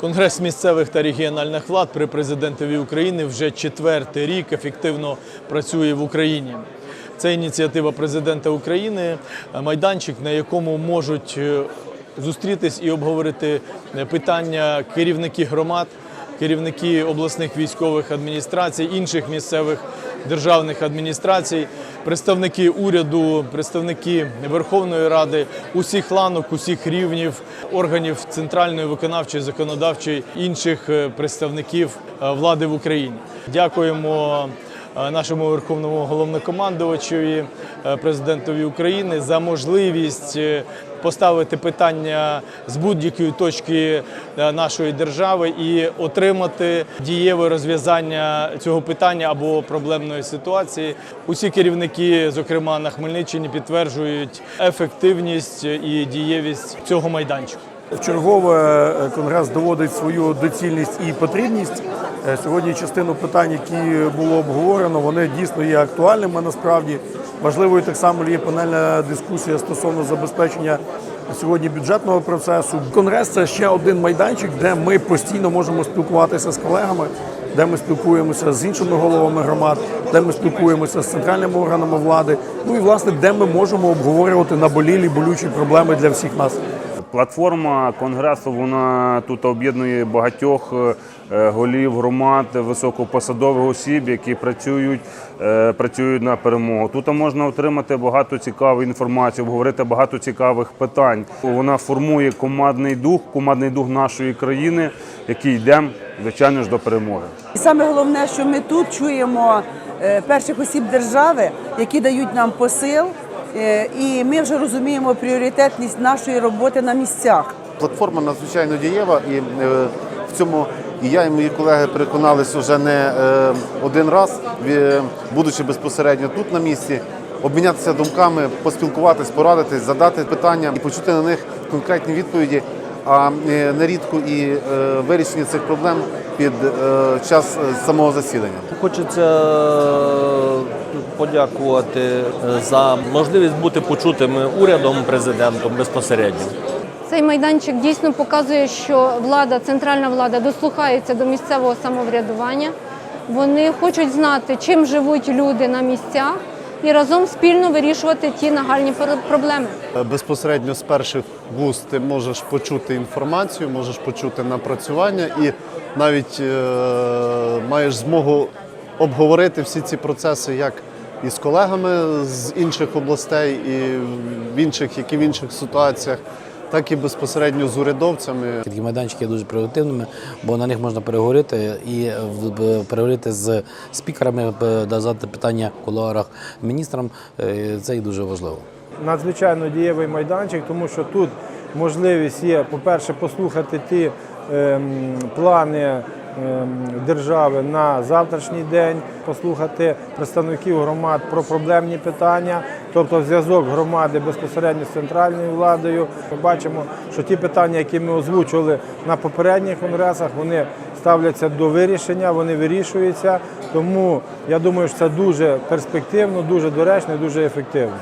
Конгрес місцевих та регіональних влад при президентові України вже четвертий рік ефективно працює в Україні. Це ініціатива президента України, майданчик, на якому можуть е, зустрітись і обговорити е, питання керівники громад, керівники обласних військових адміністрацій, інших місцевих державних адміністрацій, представники уряду, представники Верховної Ради, усіх ланок, усіх рівнів, органів центральної виконавчої, законодавчої інших е, представників е, влади в Україні. Дякуємо е, нашому верховному головнокомандувачеві, е, президентові України за можливість поставити питання з будь-якої точки е, нашої держави і отримати дієве розв'язання цього питання або проблемної ситуації. Усі керівники, зокрема на Хмельниччині, підтверджують ефективність і дієвість цього майданчику. Вчергове е, конгрес доводить свою доцільність і потрібність. Е, Сьогодні частину питань, які було обговорено, вони дійсно є актуальними. Насправді важливою так само є панельна дискусія стосовно забезпечення сьогодні бюджетного процесу. Конгрес це ще один майданчик, де ми постійно можемо спілкуватися з колегами, де ми спілкуємося з іншими головами громад, де ми спілкуємося з центральними органами влади. Ну і власне, де ми можемо обговорювати наболілі болючі проблеми для всіх нас. Платформа конгресу вона тут об'єднує багатьох е, голів громад, високопосадових осіб, які працюють, е, працюють на перемогу. Тут можна отримати багато цікавої інформації, обговорити багато цікавих питань. Вона формує командний дух, командний дух нашої країни, який йде, звичайно ж, до перемоги. І саме головне, що ми тут чуємо е, перших осіб держави, які дають нам посил, і ми вже розуміємо пріоритетність нашої роботи на місцях. Платформа надзвичайно дієва, і е, в цьому і я, і мої колеги переконалися вже не е, один раз, будучи безпосередньо тут на місці, обмінятися думками, поспілкуватись, порадитись, задати питання і почути на них конкретні відповіді. А е, нерідко і е, вирішення цих проблем під е, час е, самого засідання. Хочеться е, подякувати е, за можливість бути почутими урядом, президентом безпосередньо. Цей майданчик дійсно показує, що влада, центральна влада дослухається до місцевого самоврядування. Вони хочуть знати, чим живуть люди на місцях, і разом спільно вирішувати ті нагальні пр- проблеми. Безпосередньо з перших вуст ти можеш почути інформацію, можеш почути напрацювання і навіть е, маєш змогу обговорити всі ці процеси як із колегами з інших областей, і в інших, як і в інших ситуаціях, так і безпосередньо з урядовцями. Такі майданчики є дуже привативними, бо на них можна переговорити і в- переговорити з спікерами, е, задати питання в кулуарах міністрам. Е, Це і дуже важливо. надзвичайно дієвий майданчик, тому що тут можливість є, по-перше, послухати ті ем, плани держави на завтрашній день, послухати представників громад про проблемні питання, тобто зв'язок громади безпосередньо з центральною владою. Ми бачимо, що ті питання, які ми озвучували на попередніх конгресах, вони ставляться до вирішення, вони вирішуються. Тому я думаю, що це дуже перспективно, дуже доречно і дуже ефективно.